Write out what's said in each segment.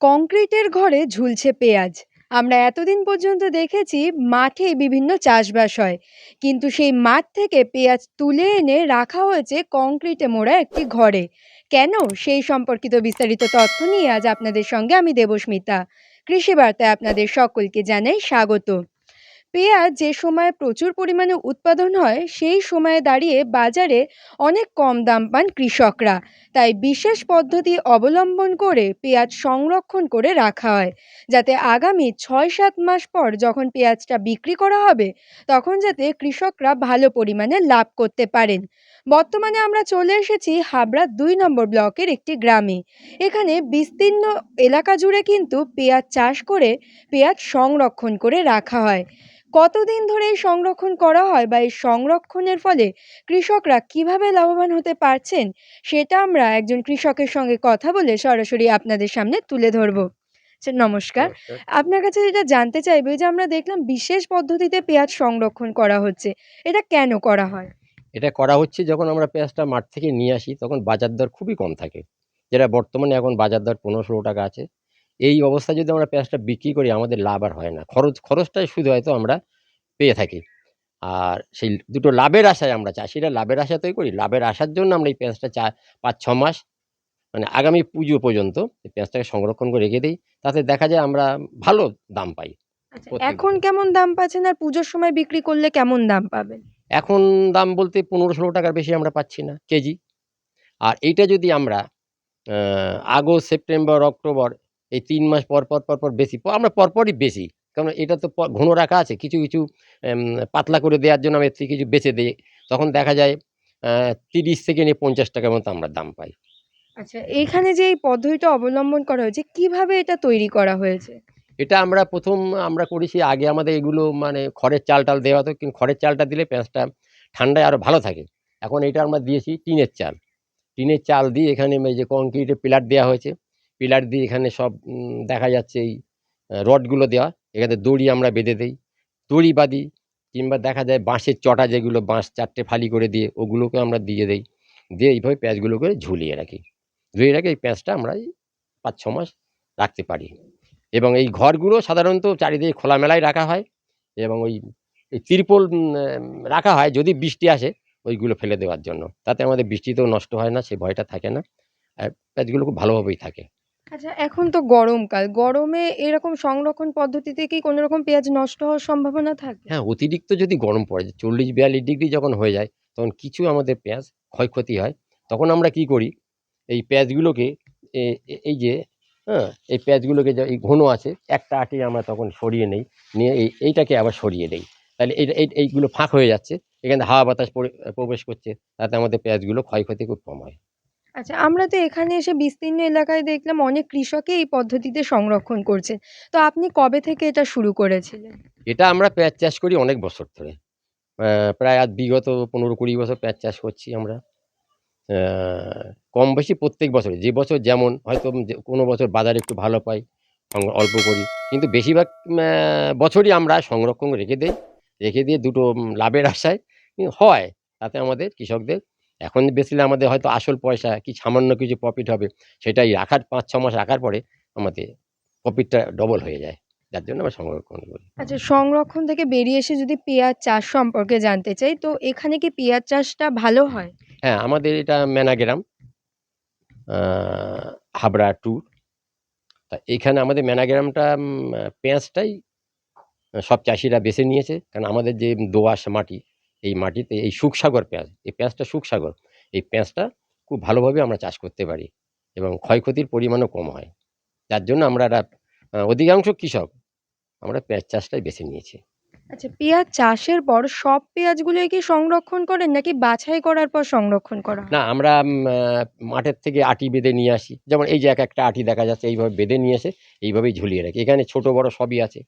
কংক্রিটের ঘরে ঝুলছে পেঁয়াজ। আমরা এতদিন পর্যন্ত দেখেছি মাঠে বিভিন্ন চাষবাস হয়। কিন্তু সেই মাঠ থেকে পেঁয়াজ তুলে এনে রাখা হয়েছে কংক্রিটে মোড়া একটি ঘরে। কেন? সেই সম্পর্কিত বিস্তারিত তথ্য নিয়ে আজ আপনাদের সঙ্গে আমি দেবস্মিতা। কৃষি বার্তায় আপনাদের সকলকে জানাই স্বাগত। পেঁয়াজ যে সময় প্রচুর পরিমাণে উৎপাদন হয়, সেই সময়ে দাঁড়িয়ে বাজারে অনেক কম দাম পান কৃষকরা। তাই বিশেষ পদ্ধতি অবলম্বন করে পেঁয়াজ সংরক্ষণ করে রাখা হয়। যাতে আগামী ছয় সাত মাস পর যখন পেঁয়াজটা বিক্রি করা হবে, তখন যাতে কৃষকরা ভালো পরিমাণে লাভ করতে পারেন। বর্তমানে আমরা চলে এসেছি হাবড়া দুই নম্বর ব্লকের একটি গ্রামে। এখানে বিস্তীর্ণ এলাকা জুড়ে কিন্তু পেঁয়াজ চাষ করে পেঁয়াজ সংরক্ষণ করে রাখা হয়। কতদিন ধরে এই সংরক্ষণ করা হয় বা এই সংরক্ষণের ফলে কৃষকরা কীভাবে লাভবান হতে পারছেন সেটা আমরা একজন কৃষকের সঙ্গে কথা বলে সরাসরি আপনাদের সামনে তুলে ধরবো। আচ্ছা, নমস্কার। আপনার কাছে যেটা জানতে চাইবে যে আমরা দেখলাম বিশেষ পদ্ধতিতে পেঁয়াজ সংরক্ষণ করা হচ্ছে এটা কেন করা হয়? এটা করা হচ্ছে যখন আমরা পেঁয়াজটা মাঠ থেকে নিয়ে আসি তখন বাজার দর খুবই কম থাকে। যেটা বর্তমানে এখন বাজার দর পনেরো ষোলো টাকা আছে। এই অবস্থায় যদি আমরা পেঁয়াজটা বিক্রি করি আমাদের লাভ আর হয় না। খরচ খরচটাই শুধু হয়তো আমরা পেয়ে থাকি। আর সেই দুটো লাভের আশায় আমরা চাষিরা লাভের আশাতেই করি। লাভের আশার জন্য আমরা এই পেঁয়াজটা চা পাঁচ ছ মাস মানে আগামী পুজো পর্যন্ত এই পেঁয়াজটাকে সংরক্ষণ করে রেখে দিই। তাতে দেখা যায় আমরা ভালো দাম পাই আচ্ছা, এখন কেমন দাম পাচ্ছেন আর পুজোর সময় বিক্রি করলে কেমন দাম পাবেন? এখন দাম বলতে পনেরো ষোলো টাকার বেশি আমরা পাচ্ছি না কেজি। আর এইটা যদি আমরা আগস্ট সেপ্টেম্বর অক্টোবর এই তিন মাস পর পর পর পর বেশি। আমরা পরপরই বেশি। কারণ এটা তো ঘন রাখা আছে। কিছু কিছু পাতলা করে দেওয়ার জন্য আমি এর কিছু বেচে দিই। তখন দেখা যায় তিরিশ থেকে নিয়ে পঞ্চাশ টাকার মতো আমরা দাম পাই। আচ্ছা এখানে যে এই পদ্ধতিটা অবলম্বন করা হয়েছে কীভাবে এটা তৈরি করা হয়েছে? এটা আমরা প্রথম আমরা করেছি আগে আমাদের এগুলো মানে খড়ের চাল টাল দেওয়া হতো। কিন্তু খড়ের চালটা দিলে পেঁয়াজটা ঠান্ডায় আরও ভালো থাকে। এখন এটা আমরা দিয়েছি টিনের চাল। টিনের চাল দিয়ে এখানে যে কংক্রিটের পিলার দেওয়া হয়েছে। পিলার দিয়ে এখানে সব দেখা যাচ্ছে এই রডগুলো দেওয়া। এখানে দড়ি আমরা বেঁধে দিই। দড়ি বাঁধি কিংবা দেখা যায় বাঁশের চটা যেগুলো বাঁশ চারটে ফালি করে দিয়ে ওগুলোকে আমরা দিয়ে দেই। দিয়ে এইভাবে পেঁয়াজগুলো করে ঝুলিয়ে রাখি। ঝুলিয়ে রাখি, এই পেঁয়াজটা আমরা পাঁচ, ছ মাস রাখতে পারি। এবং এই ঘরগুলো সাধারণত চারিদিকে খোলামেলায় রাখা হয় এবং ওই তিরপল রাখা হয় যদি বৃষ্টি আসে ওইগুলো ফেলে দেওয়ার জন্য। তাতে আমাদের বৃষ্টিতেও নষ্ট হয় না, সে ভয়টা থাকে না। আর পেঁয়াজগুলো খুব ভালোভাবেই থাকে। আচ্ছা এখন তো গরমকাল গরমে এরকম সংরক্ষণ পদ্ধতিতে কি কোনো রকম পেঁয়াজ নষ্ট হওয়ার সম্ভাবনা থাকে? হ্যাঁ অতিরিক্ত যদি গরম পড়ে চল্লিশ, বিয়াল্লিশ ডিগ্রি যখন হয়ে যায়, তখন কিছু আমাদের পেঁয়াজ ক্ষয়ক্ষতি হয়। তখন আমরা কি করি? এই পেঁয়াজগুলোকে, এ- এই যে হ্যাঁ এই পেঁয়াজগুলোকে যে, এই ঘন আছে, একটা আটি আমরা তখন সরিয়ে নেই, নিয়ে এই, এইটাকে আবার সরিয়ে দেই। তাহলে এই এই- এইগুলো ফাঁক হয়ে যাচ্ছে, এখানে হাওয়া বাতাস পরে- প্রবেশ করছে, তাতে আমাদের পেঁয়াজগুলো ক্ষয়ক্ষতি খুব কম হয়। আচ্ছা আমরা তো এখানে এসে বিস্তীর্ণ এলাকায় দেখলাম অনেক কৃষকই এই পদ্ধতিতে সংরক্ষণ করছে। তো আপনি কবে থেকে এটা শুরু করেছিলেন? এটা আমরা পেঁয়াজ চাষ করি অনেক বছর ধরে। প্রায় আজ বিগত পনেরো কুড়ি বছর পেঁয়াজ চাষ করছি আমরা। কম বেশি প্রত্যেক বছরে যে বছর যেমন, হয়তো যে কোনো বছর বাজারে একটু ভালো পাই অল্প করি। কিন্তু বেশিরভাগ বছরই আমরা সংরক্ষণ রেখে দিই। রেখে দিয়ে দুটো লাভের আশায় হয়। তাতে আমাদের কৃষকদের এখন বেচলে আমাদের হয়তো আসল পয়সা কি সামান্য কিছু প্রফিট হবে সেটাই রাখার পাঁচ ছ মাস রাখার পরে আমাদের প্রফিটটা ডবল হয়ে যায়। যার জন্য আমরা সংরক্ষণ করি। আচ্ছা সংরক্ষণ থেকে বেরিয়ে এসে যদি পেঁয়াজ চাষ সম্পর্কে জানতে চাই তো এখানে কি পেঁয়াজ চাষটা ভালো হয়? হ্যাঁ আমাদের এটা ম্যানাগ্রাম হাবড়া ট্যুর তা এখানে আমাদের ম্যানাগ্রামটা পেঁয়াজটাই সব চাষিরা বেছে নিয়েছে। কারণ আমাদের যে দোআঁশ মাটি এই মাটিতে এই সুখসাগর পেঁয়াজ এই পেঁয়াজটা সুখসাগর। এই পেঁয়াজটা খুব ভালোভাবে আমরা চাষ করতে পারি এবং ক্ষয়ক্ষতির পরিমাণও কম হয়। যার জন্য আমরা একটা, অধিকাংশ কৃষক আমরা পেঁয়াজ চাষটাই বেছে নিয়েছি। আচ্ছা পেঁয়াজ চাষের পর সব পেঁয়াজগুলোই কি সংরক্ষণ করেন নাকি বাছাই করার পর সংরক্ষণ করা না আমরা মাঠের থেকে আটি বেঁধে নিয়ে আসি। যেমন এই যে এক একটা আটি দেখা যাচ্ছে এইভাবে বেঁধে নিয়ে এসে এইভাবেই ঝুলিয়ে রাখি। এখানে ছোট বড় সবই আছে।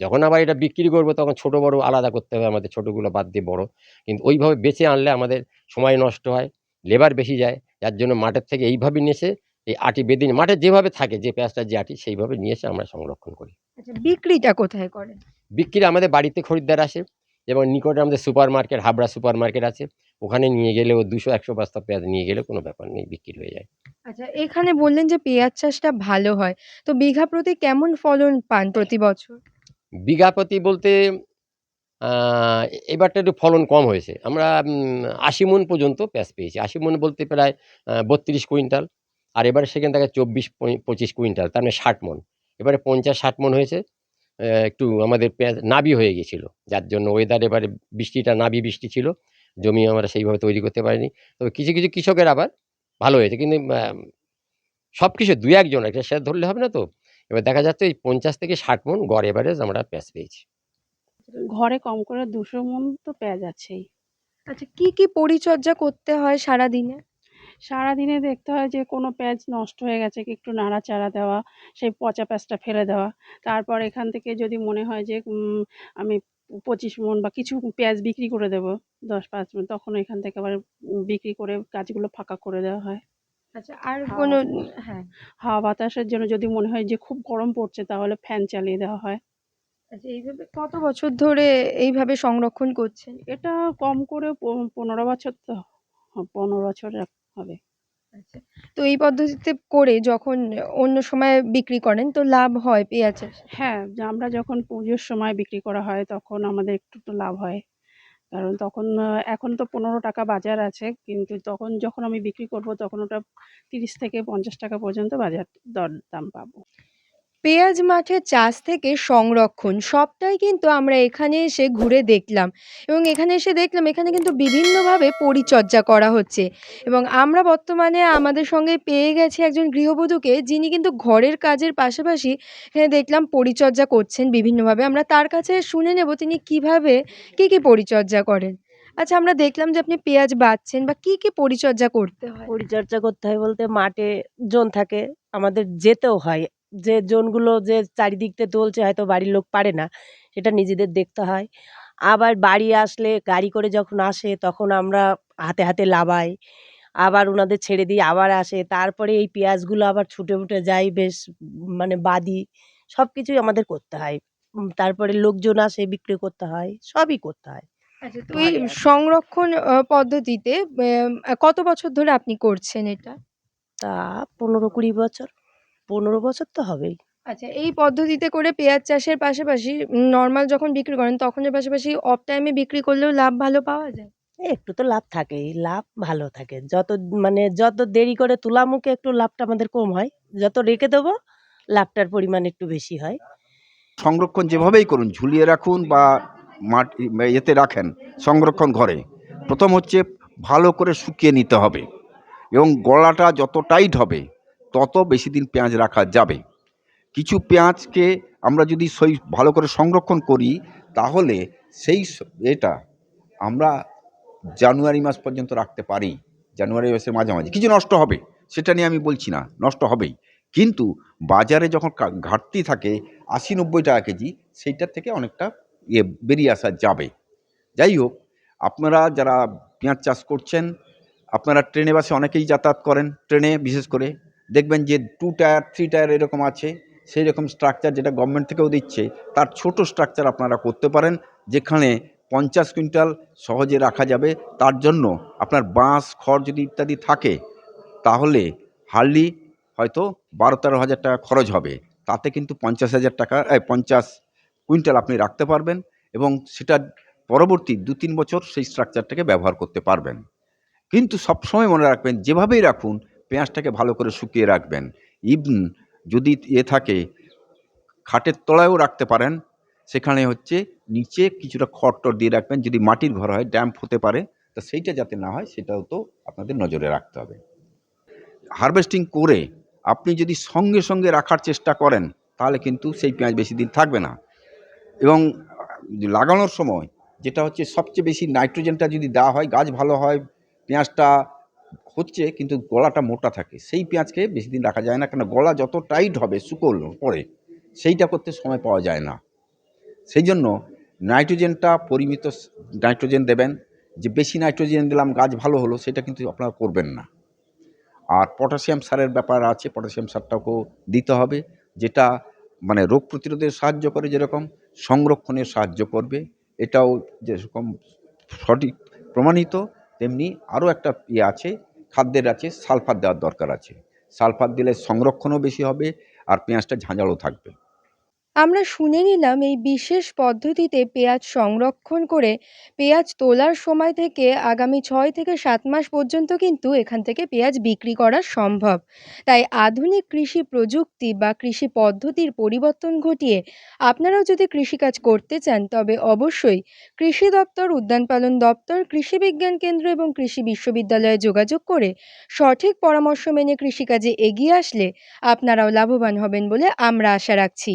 যখন আবার এটা বিক্রি করব তখন ছোট বড় আলাদা করতে হবে আমাদের ছোটোগুলো বাদ দিয়ে বড় কিন্তু ওইভাবে বেছে আনলে আমাদের সময় নষ্ট হয় লেবার বেশি যায় যার জন্য মাঠের থেকে এইভাবে নিয়ে এসে এই আটি বেদিন মাঠে যেভাবে থাকে যে পেঁয়াজটা যে আটি সেইভাবে নিয়ে এসে আমরা সংরক্ষণ করি আচ্ছা বিক্রিটা কোথায় করেন বিক্রি আমাদের বাড়িতে খরিদ্দার আসে যেমন নিকটে আমাদের super market Habra super market আছে ওখানে নিয়ে গেলে ও দুশো একশো বস্তা পেঁয়াজ নিয়ে গেলে কোনো ব্যাপার নেই বিক্রি হয়ে যায় আচ্ছা এখানে বললেন যে পেঁয়াজ চাষটা ভালো হয়। তো বিঘা প্রতি কেমন ফলন পান প্রতি বছর? বিঘা প্রতি বলতে এবারটা একটু ফলন কম হয়েছে। আমরা আশি মন পর্যন্ত পেঁয়াজ পেয়েছি। আশি মন বলতে প্রায় বত্রিশ কুইন্টাল। আর এবারে সেখান থেকে চব্বিশ পঁচিশ কুইন্টাল, তার মানে ষাট মন। এবারে পঞ্চাশ ষাট মন হয়েছে। একটু আমাদের পেঁয়াজ নাবি হয়ে গেছিল যার জন্য ওয়েদার এবারে বৃষ্টিটা নাবি বৃষ্টি ছিল। জমি আমরা সেইভাবে তৈরি করতে পারিনি। তবে কিছু কিছু কৃষকের আবার ভালো হয়েছে। কিন্তু সব কিছু দু একজন, একটা সে ধরলে হবে না তো? এবার দেখা যাচ্ছে এই পঞ্চাশ থেকে ষাট মন গড় এভারেজ আমরা পেঁয়াজ পেয়েছি। ঘরে কম করে দুশো মন তো পেঁয়াজ আছেই। আচ্ছা কি, কি পরিচর্যা করতে হয় সারা সারাদিনে? সারাদিনে দেখতে হয় যে কোনো পেঁয়াজ নষ্ট হয়ে গেছে কি একটু নাড়াচাড়া দেওয়া সেই পচা পেঁয়াজটা ফেলে দেওয়া। তারপর এখান থেকে যদি মনে হয় যে আমি পঁচিশ মন বা কিছু পেঁয়াজ বিক্রি করে দেবো দশ পাঁচ মন তখন এখান থেকে আবার বিক্রি করে গাছগুলো ফাঁকা করে দেওয়া হয়। আচ্ছা আর কোনো হ্যাঁ, হাওয়া বাতাসের জন্য যদি মনে হয় যে খুব গরম পড়ছে তাহলে ফ্যান চালিয়ে দেওয়া হয় আচ্ছা এইভাবে কত বছর ধরে এইভাবে সংরক্ষণ করছেন? এটা কম করে প- পনেরো বছর তো হ- পনেরো বছর হবে আচ্ছা। তো এই পদ্ধতিতে করে যখন অন্য সময় বিক্রি করেন তো লাভ হয় পেঁয়াজ চাষে? হ্যাঁ, যে আমরা যখন পুজোর সময় বিক্রি করা হয় তখন আমাদের একটু তো লাভ হয়। কারণ তখন এখন তো ৳১৫ বাজার আছে। কিন্তু তখন যখন আমি বিক্রি করব, তখন ওটা ৳৩০ থেকে ৳৫০ পর্যন্ত বাজার দর, দাম পাবো। পেঁয়াজ মাঠের চাষ থেকে সংরক্ষণ, সবটাই কিন্তু আমরা এখানে এসে ঘুরে দেখলাম। এবং এখানে এসে দেখলাম এখানে কিন্তু বিভিন্নভাবে পরিচর্যা করা হচ্ছে। এবং আমরা বর্তমানে আমাদের সঙ্গে পেয়ে গেছি একজন গৃহবধূকে, যিনি কিন্তু ঘরের কাজের পাশাপাশি এখানে দেখলাম পরিচর্যা করছেন বিভিন্নভাবে। আমরা তার কাছে শুনে নেব তিনি কীভাবে, কি কি পরিচর্যা করেন। আচ্ছা আমরা দেখলাম যে আপনি পেঁয়াজ বাছছেন বা কি কি পরিচর্যা করতে হয়? পরিচর্যা করতে হয় বলতে মাঠে জন থাকে, আমাদের যেতেও হয়। যে জনগুলো যে চারিদিকতে তুলছে হয়তো বাড়ির লোক পারে না সেটা নিজেদের দেখতে হয়। আবার বাড়ি আসলে গাড়ি করে যখন আসে তখন আমরা হাতে হাতে লাবাই আবার ওনাদের ছেড়ে দিই আবার আসে। তারপরে এই পেঁয়াজগুলো আবার ছুটে ফুটে যায় বেশ মানে বাদি। সব কিছুই আমাদের করতে হয়। তারপরে লোকজন আসে বিক্রি করতে হয় সবই করতে হয়। আচ্ছা তো এই সংরক্ষণ পদ্ধতিতে কত বছর ধরে আপনি করছেন এটা? তা পনেরো কুড়ি বছর। পনেরো বছর তো হবেই। আচ্ছা এই পদ্ধতিতে করে পেঁয়াজ চাষের পাশাপাশি নর্মাল যখন বিক্রি করেন তখন এর পাশাপাশি অফ টাইমে বিক্রি করলেও লাভ ভালো পাওয়া যায়? এ একটু তো লাভ থাকেই লাভ ভালো থাকে। যত মানে যত দেরি করে তোলা মুখে একটু লাভটা আমাদের কম হয় যত রেখে দেবো লাভটার পরিমাণ একটু বেশি হয়। সংরক্ষণ যেভাবেই করুন ঝুলিয়ে রাখুন বা মাটি বা এতে রাখেন সংরক্ষণ ঘরে। প্রথম হচ্ছে ভালো করে শুকিয়ে নিতে হবে এবং গলাটা যত টাইট হবে তত বেশি দিন পেঁয়াজ রাখা যাবে। কিছু পেঁয়াজকে আমরা যদি সই ভালো করে সংরক্ষণ করি, তাহলে সেই এটা আমরা জানুয়ারি মাস পর্যন্ত রাখতে পারি। জানুয়ারি মাসের মাঝামাঝি। কিছু নষ্ট হবে, সেটা নিয়ে আমি বলছি না, নষ্ট হবেই। কিন্তু বাজারে যখন ঘাটতি থাকে, আশি নব্বই টাকা কেজি, সেইটার থেকে অনেকটা ইয়ে বেরিয়ে আসা যাবে। যাই হোক, আপনারা যারা পেঁয়াজ চাষ করছেন, আপনারা ট্রেনে বাসে অনেকেই যাতায়াত করেন। ট্রেনে বিশেষ করে দেখবেন যে টু টায়ার থ্রি টায়ার এরকম আছে সেই রকম স্ট্রাকচার যেটা গভর্নমেন্ট থেকেও দিচ্ছে, তার ছোট স্ট্রাকচার আপনারা করতে পারেন, যেখানে পঞ্চাশ কুইন্টাল সহজে রাখা যাবে। তার জন্য আপনার বাঁশ, খড় যদি ইত্যাদি থাকে, তাহলে হার্ডলি হয়তো বারো তেরো হাজার টাকা খরচ হবে। তাতে কিন্তু পঞ্চাশ হাজার টাকা পঞ্চাশ কুইন্টাল আপনি রাখতে পারবেন এবং সেটা পরবর্তী দু তিন বছর সেই স্ট্রাকচারটাকে ব্যবহার করতে পারবেন। কিন্তু সবসময় মনে রাখবেন, যেভাবেই রাখুন পেঁয়াজটাকে ভালো করে শুকিয়ে রাখবেন। ইভন যদি এ থাকে, খাটের তলায়ও রাখতে পারেন। সেখানে হচ্ছে নিচে কিছুটা খড় টড় দিয়ে রাখবেন। যদি মাটির ঘর হয় ড্যাম্প হতে পারে, তা সেইটা যাতে না হয়, সেটাও তো আপনাদের নজরে রাখতে হবে। হারভেস্টিং করে আপনি যদি সঙ্গে সঙ্গে রাখার চেষ্টা করেন, তাহলে কিন্তু সেই পেঁয়াজ বেশি দিন থাকবে না। এবং লাগানোর সময় যেটা হচ্ছে সবচেয়ে বেশি নাইট্রোজেনটা যদি দেওয়া হয়, গাছ ভালো হয়, পেঁয়াজটা হচ্ছে কিন্তু গলাটা মোটা থাকে। সেই পেঁয়াজকে বেশি দিন রাখা যায় না কেন গলা যত টাইট হবে শুকোল পরে, সেইটা করতে সময় পাওয়া যায় না। সেই জন্য নাইট্রোজেনটা পরিমিত নাইট্রোজেন দেবেন। যে বেশি নাইট্রোজেন দিলাম, গাছ ভালো হলো, সেটা কিন্তু আপনারা করবেন না। আর পটাশিয়াম সারের ব্যাপার আছে, পটাশিয়াম সারটাকেও দিতে হবে, যেটা মানে রোগ প্রতিরোধে সাহায্য করে যেরকম, সংরক্ষণে সাহায্য করবে। এটাও যেরকম সঠিক প্রমাণিত, তেমনি আরও একটা ইয়ে আছে খাদ্যের আছে, সালফার দেওয়ার দরকার আছে। সালফার দিলে সংরক্ষণও বেশি হবে আর পেঁয়াজটা ঝাঁঝালো থাকবে। আমরা শুনে নিলাম এই বিশেষ পদ্ধতিতে পেঁয়াজ সংরক্ষণ করে পেঁয়াজ তোলার সময় থেকে আগামী ছয় থেকে সাত মাস পর্যন্ত কিন্তু এখান থেকে পেঁয়াজ বিক্রি করা সম্ভব। তাই আধুনিক কৃষি প্রযুক্তি বা কৃষি পদ্ধতির পরিবর্তন ঘটিয়ে আপনারাও যদি কৃষিকাজ করতে চান, তবে অবশ্যই কৃষি দপ্তর, উদ্যান পালন দপ্তর, কৃষি বিজ্ঞান কেন্দ্র এবং কৃষি বিশ্ববিদ্যালয়ে যোগাযোগ করে সঠিক পরামর্শ মেনে কৃষিকাজে এগিয়ে আসলে আপনারাও লাভবান হবেন বলে আমরা আশা রাখছি।